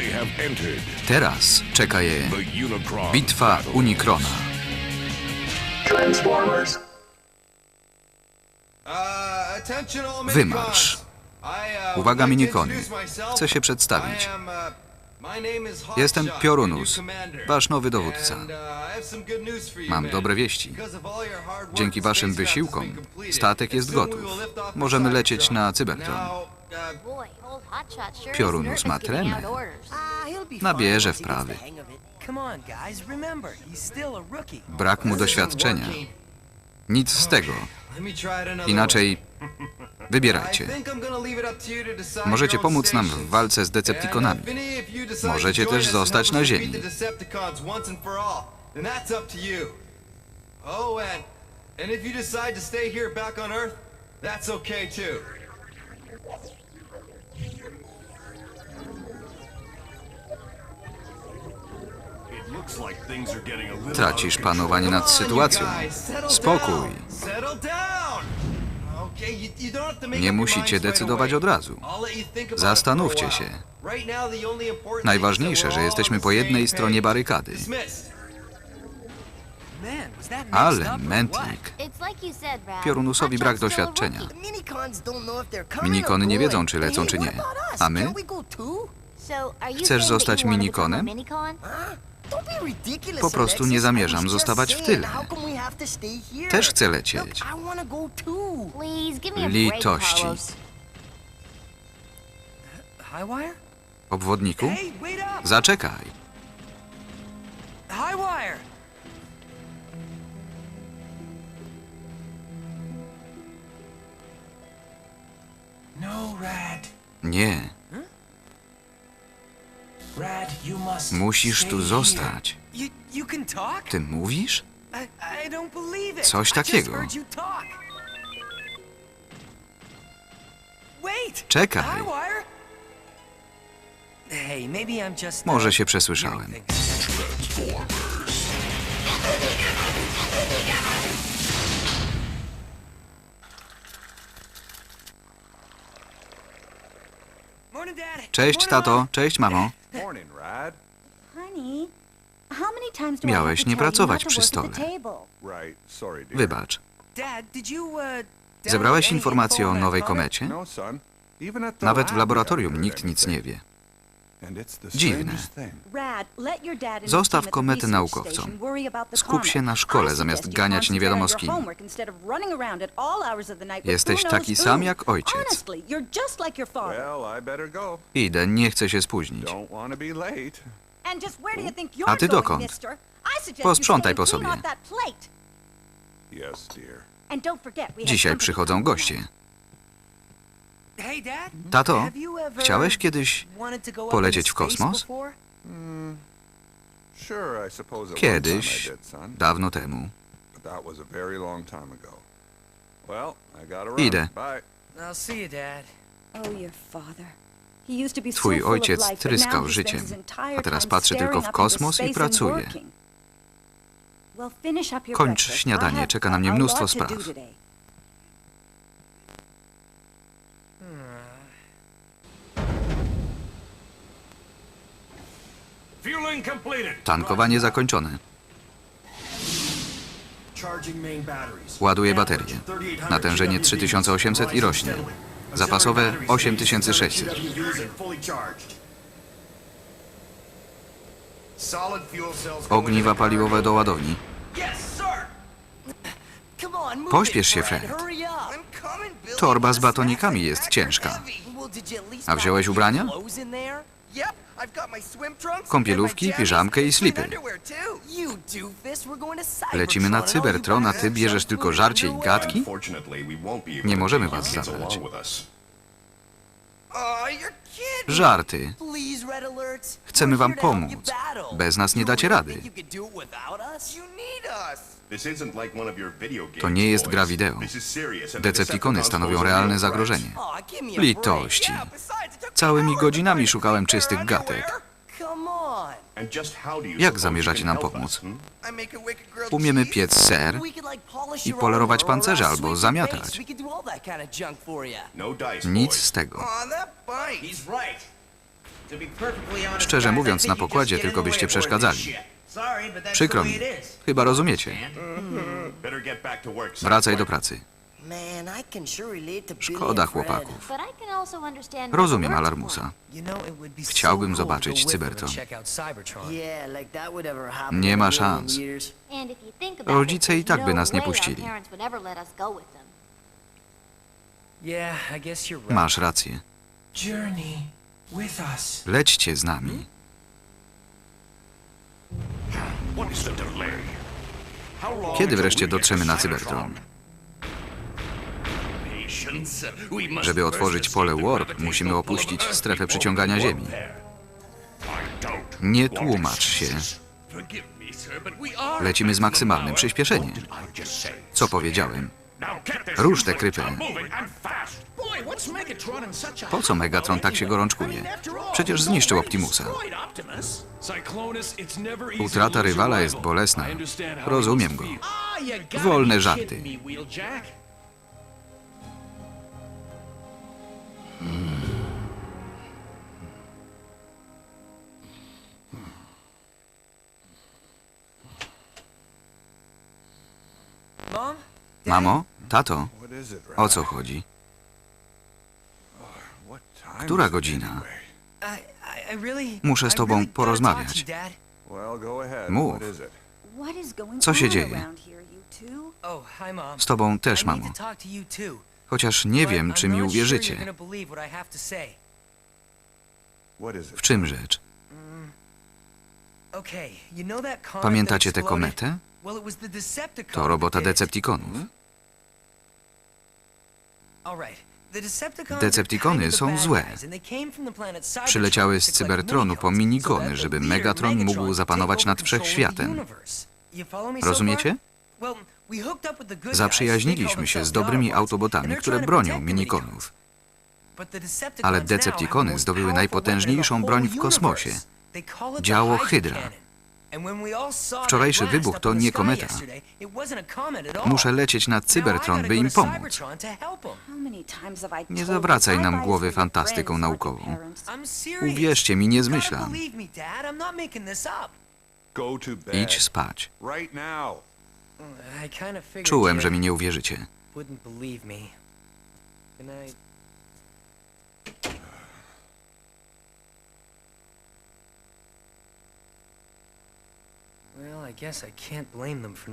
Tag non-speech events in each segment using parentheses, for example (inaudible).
They have entered Teraz czeka je bitwa. Transformers. Wymarsz. Uwaga, minikony. Chcę się przedstawić. Jestem Piorunus, wasz nowy dowódca. Mam dobre wieści. Dzięki waszym wysiłkom statek jest gotów. Możemy lecieć na Cybertron. Piorunus ma tremę. Nabierze wprawy. Brak mu doświadczenia. Nic z tego. Inaczej wybierajcie. Możecie pomóc nam w walce z Decepticonami. Możecie też zostać na Ziemi. And if you decide to stay here back on Earth, that's okay too. Tracisz panowanie nad sytuacją. Spokój. Nie musicie decydować od razu. Zastanówcie się. Najważniejsze, że jesteśmy po jednej stronie barykady. Ale Mentlik, Piorunusowi brak doświadczenia. Minikony nie wiedzą, czy lecą, czy nie. A my? Chcesz zostać minikonem? Po prostu nie zamierzam zostawać w tyle. Też chcę lecieć. Litości. Obwodniku? Zaczekaj. Nie, musisz tu zostać. Ty mówisz? Coś takiego. Czekaj. Może się przesłyszałem. Cześć, tato. Cześć, mamo. Miałeś nie pracować przy stole. Wybacz. Dad, did you, uh, Zebrałeś informacje info o nowej komecie? No, Nawet w laboratorium nikt nic nie wie. Dziwne. Zostaw kometę naukowcom. Skup się na szkole, zamiast ganiać nie wiadomo z kim. Jesteś taki sam jak ojciec. Idę, nie chcę się spóźnić. A ty dokąd? Posprzątaj po sobie. Yes, dear. Dzisiaj przychodzą goście. Hey, Dad, Tato, have you ever chciałeś kiedyś wanted to go up polecieć w kosmos? space before? Sure, I suppose at one Kiedyś, dawno temu. Idę. Twój ojciec tryskał życiem, a teraz patrzy tylko w kosmos i pracuje. Kończ śniadanie, czeka na mnie mnóstwo spraw. Completed. Tankowanie zakończone. Ładuję baterię. Natężenie 3800 i rośnie. Zapasowe 8600. Ogniwa paliwowe do ładowni. Pośpiesz się, Fred. Torba z batonikami jest ciężka. A wziąłeś ubrania? Kąpielówki, piżamkę i slipy. Lecimy na Cybertron, a ty bierzesz tylko żarcie i gadki? Nie możemy was zabrać. Żarty. Chcemy wam pomóc. Bez nas nie dacie rady. To nie jest gra wideo. Decepticony stanowią realne zagrożenie. Litości. Całymi godzinami szukałem czystych gatek. Jak zamierzacie nam pomóc? Umiemy piec ser i polerować pancerze albo zamiatać. Nic z tego. Szczerze mówiąc, na pokładzie tylko byście przeszkadzali. Przykro mi. Chyba rozumiecie. Wracaj do pracy. Szkoda chłopaków. Rozumiem Alarmusa. Chciałbym zobaczyć Cybertron. Nie ma szans. Rodzice i tak by nas no nie puścili. Masz rację. Lećcie z nami. Kiedy wreszcie dotrzemy na Cybertron? Żeby otworzyć pole Warp, musimy opuścić strefę przyciągania Ziemi. Nie tłumacz się. Lecimy z maksymalnym przyspieszeniem. Co powiedziałem? Rusz tę krypę. Po co Megatron tak się gorączkuje? Przecież zniszczył Optimusa. Utrata rywala jest bolesna. Rozumiem go. Wolne żarty. Mamo? Tato? O co chodzi? Która godzina? Muszę z tobą porozmawiać. Mów. Co się dzieje? Z tobą też, mamo. Chociaż nie wiem, czy mi uwierzycie. W czym rzecz? Pamiętacie tę kometę? To robota. Decepticonów. Decepticony są złe. Przyleciały z Cybertronu po minigony, żeby Megatron mógł zapanować nad wszechświatem. Rozumiecie? Zaprzyjaźniliśmy się z dobrymi autobotami, które bronią minikonów. Ale Decepticony zdobyły najpotężniejszą broń w kosmosie. Działo Hydra Wczorajszy wybuch to nie kometa. Muszę lecieć na Cybertron, by im pomóc. Nie zawracaj nam głowy fantastyką naukową. Uwierzcie mi, nie zmyślam. Idź spać. Czułem, że mi nie uwierzycie.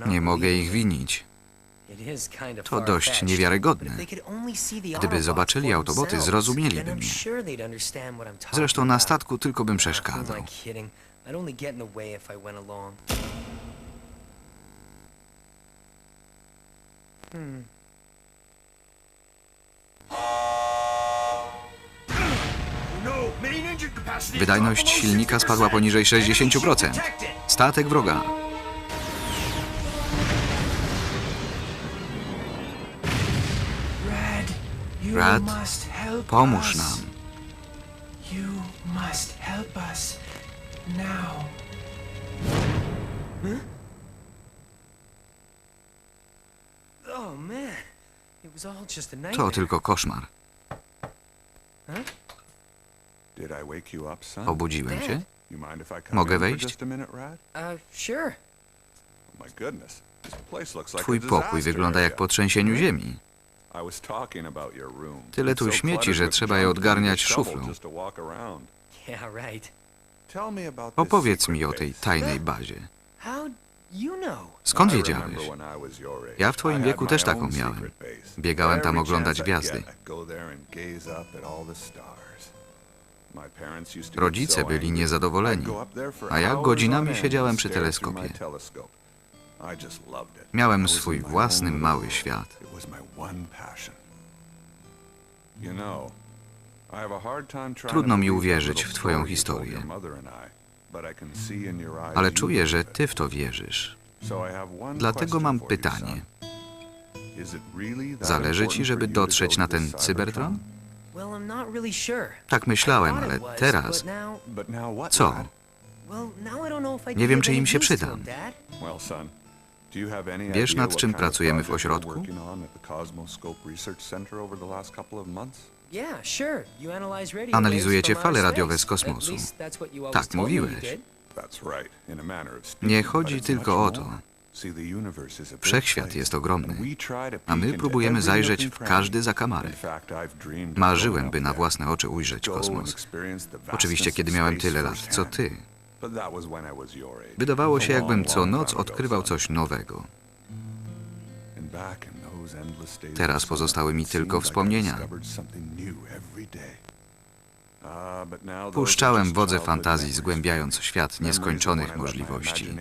Nie mogę ich winić. To dość niewiarygodne. Gdyby zobaczyli Autoboty, zrozumieliby mnie. Zresztą na statku tylko bym przeszkadzał. I Wydajność silnika spadła poniżej 60%. Statek wroga. Rad, Pomóż nam. Oh To tylko koszmar. Did I wake you up, son? Obudziłem cię? Mogę wejść? Uh, sure. Oh Twój pokój wygląda jak po trzęsieniu ziemi. Tyle tu śmieci, że trzeba je odgarniać szuflą. Opowiedz mi o tej tajnej bazie. Skąd wiedziałeś? Ja w twoim wieku też taką miałem. Biegałem tam oglądać gwiazdy. Rodzice byli niezadowoleni, a ja godzinami siedziałem przy teleskopie. Miałem swój własny mały świat. Trudno mi uwierzyć w twoją historię. Ale czuję, że ty w to wierzysz. Dlatego mam pytanie. Zależy ci, żeby dotrzeć na ten Cybertron? Tak myślałem, ale teraz. Co? Nie wiem, czy im się przydam. Wiesz, nad czym pracujemy w ośrodku? Analizujecie fale radiowe z kosmosu. Tak mówiłeś. Nie chodzi tylko o to. Wszechświat jest ogromny, a my próbujemy zajrzeć w każdy zakamarek. Marzyłem, by na własne oczy ujrzeć kosmos. Oczywiście, kiedy miałem tyle lat, co ty. Wydawało się, jakbym co noc odkrywał coś nowego. Teraz pozostały mi tylko wspomnienia. Puszczałem wodze fantazji, zgłębiając świat nieskończonych możliwości.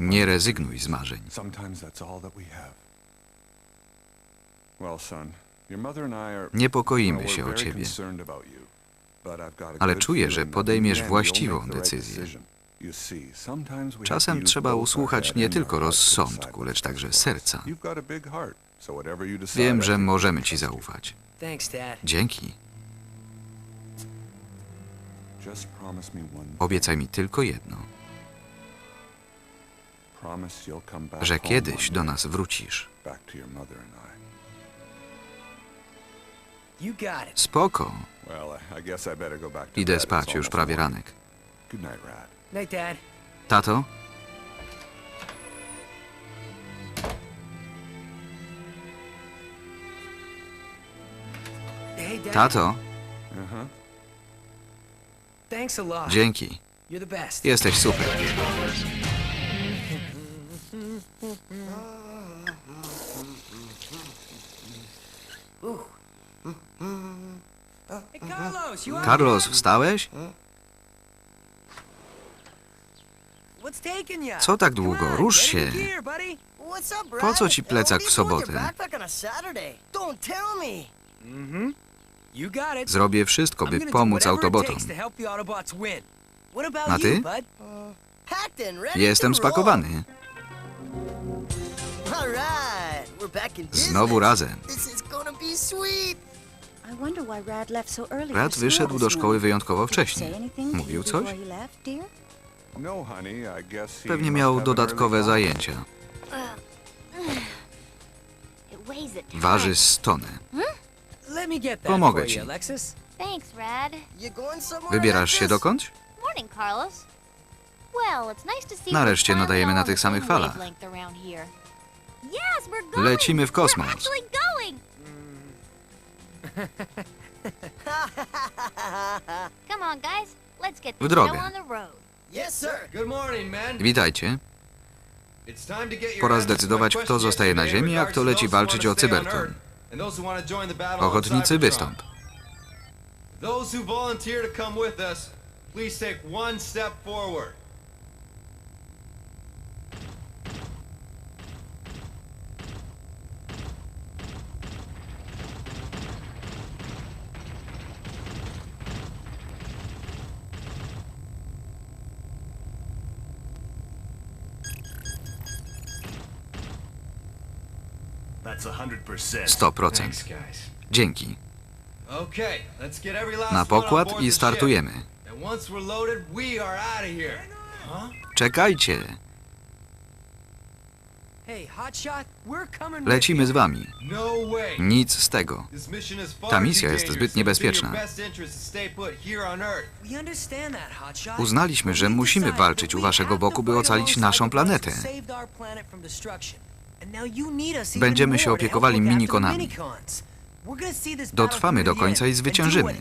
Nie rezygnuj z marzeń. Niepokoimy się o ciebie, ale czuję, że podejmiesz właściwą decyzję. Czasem trzeba usłuchać nie tylko rozsądku, lecz także serca. Wiem, że możemy ci zaufać. Dzięki. Obiecaj mi tylko jedno. Że kiedyś do nas wrócisz. Spoko. Idę spać, już prawie ranek. Tato? Tato? Dzięki. Jesteś super. Carlos, wstałeś? Co tak długo? Rusz się. Po co ci plecak w sobotę? Zrobię wszystko, by pomóc Autobotom. A ty? Jestem spakowany. Znowu razem. Rad wyszedł do szkoły wyjątkowo wcześnie. Mówił coś? Pewnie miał dodatkowe zajęcia. Waży z tony. Pomogę ci. Wybierasz się dokąd? Nareszcie nadajemy na tych samych falach. Lecimy w kosmos. (laughs) W drogę. Witajcie. Pora zdecydować, kto zostaje na ziemi, a kto leci walczyć o Cybertron. Ochotnicy, wystąp. Those who volunteer to come with us, please take one step forward. 100%. Dzięki. Na pokład i startujemy. Czekajcie. Lecimy z wami. Nic z tego. Ta misja jest zbyt niebezpieczna. Uznaliśmy, że musimy walczyć u waszego boku, by ocalić naszą planetę. Będziemy się opiekowali minikonami. Dotrwamy do końca i zwyciężymy.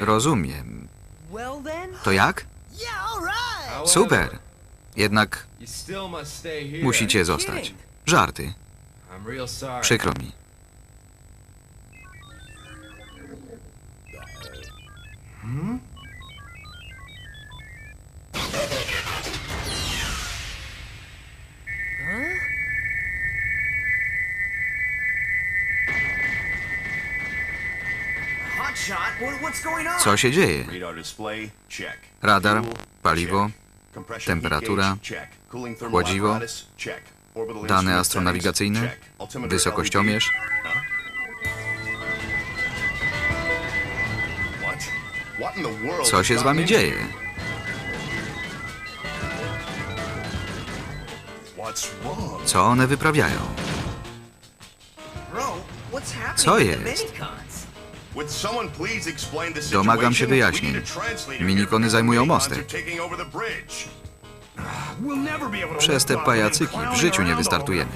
Rozumiem. To jak? Super! Jednak musicie zostać. Żarty. Przykro mi. Hmm? Co się dzieje? Radar, paliwo, temperatura, chłodziwo, dane astronawigacyjne, wysokościomierz. Co się z wami dzieje? Co one wyprawiają? Co jest? Domagam się wyjaśnień. Minikony zajmują bridge. Przez te pajacyki w życiu nie wystartujemy.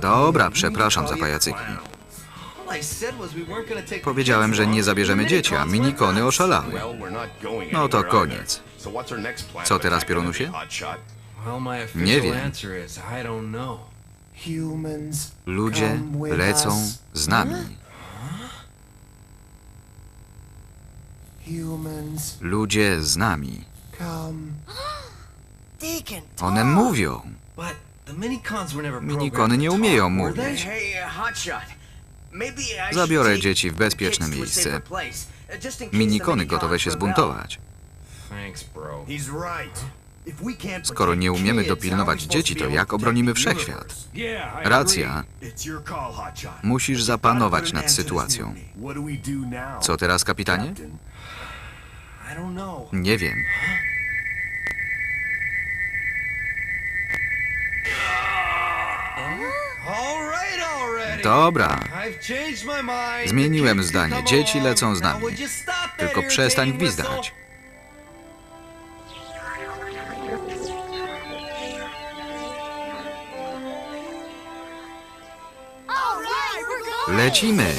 Dobra, przepraszam za pajacyki. Powiedziałem, że nie zabierzemy dzieci, a minikony oszalały. No to koniec. Co teraz, Piorunusie? Nie wiem. Ludzie come with lecą us. z nami. Humans Ludzie z nami. come. Deacon, One mówią. Minikony nie umieją mówić. uh, Zabiorę dzieci w bezpieczne miejsce. uh, Minikony gotowe się zbuntować. Skoro nie umiemy dopilnować dzieci, to jak obronimy wszechświat? Racja. Musisz zapanować nad sytuacją. Co teraz, kapitanie? Nie wiem. Dobra. Zmieniłem zdanie. Dzieci lecą z nami. Tylko przestań gwizdać. Lecimy.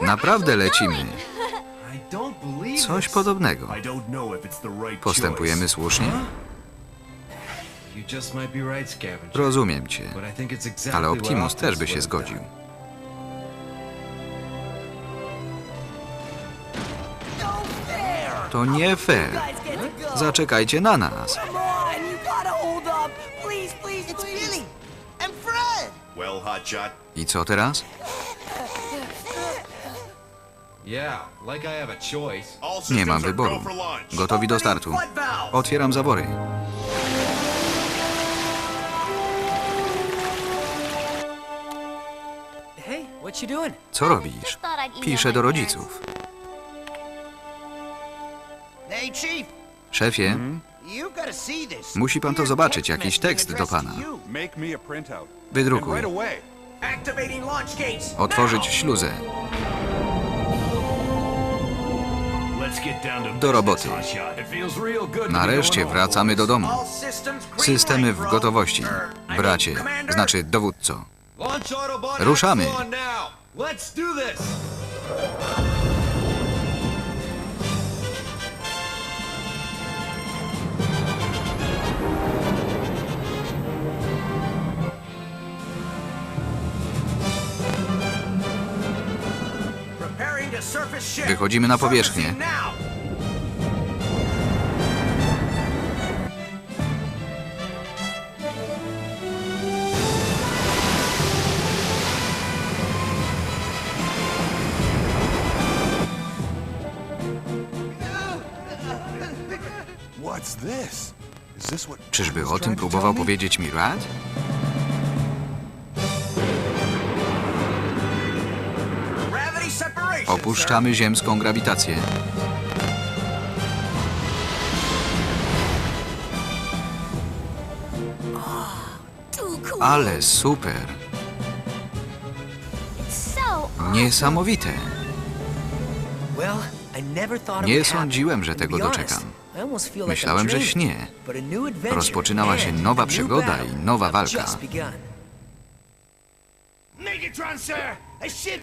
Naprawdę lecimy. Coś podobnego. Postępujemy słusznie? Rozumiem cię. Ale Optimus też by się zgodził. To nie fair. Zaczekajcie na nas. I co teraz? Nie mam wyboru. Gotowi do startu. Otwieram zawory. Co robisz? Piszę do rodziców. Szefie, musi pan to zobaczyć, jakiś tekst do pana. Wydrukuj. Otworzyć śluzę. Do roboty. Nareszcie wracamy do domu. All systems green Systemy w gotowości. Er, Bracie, Commander. znaczy dowódco. Ruszamy. Let's do this. Wychodzimy na powierzchnię. Czyżby o tym próbował powiedzieć mi Rad? Opuszczamy ziemską grawitację. Ale super. Niesamowite. Nie sądziłem, że tego doczekam. Myślałem, że śnie. Rozpoczynała się nowa przygoda i nowa walka. just begun.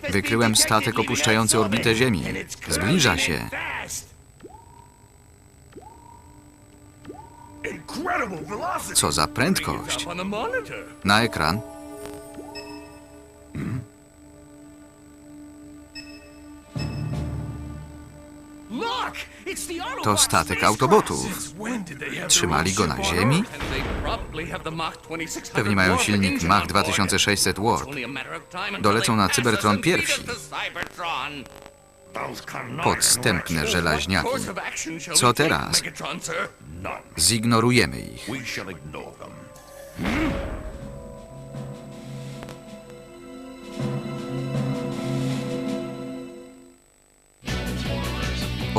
Wykryłem statek opuszczający orbitę Ziemi. Zbliża się. Co za prędkość. Na ekran. To statek Autobotów. Trzymali go na ziemi? Pewnie mają silnik Mach 2600 Warp. Dolecą na Cybertron pierwsi. Podstępne żelaźniaki. Co teraz? Zignorujemy ich.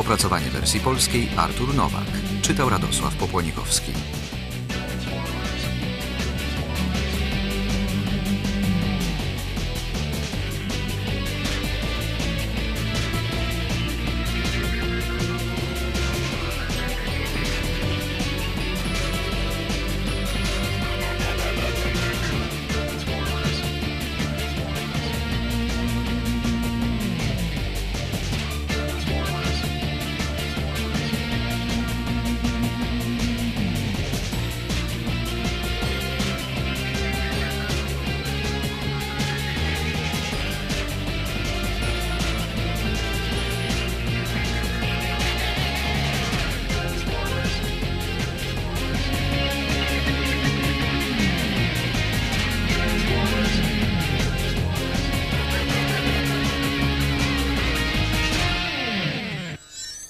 Opracowanie wersji polskiej Artur Nowak. Czytał Radosław Popłonikowski.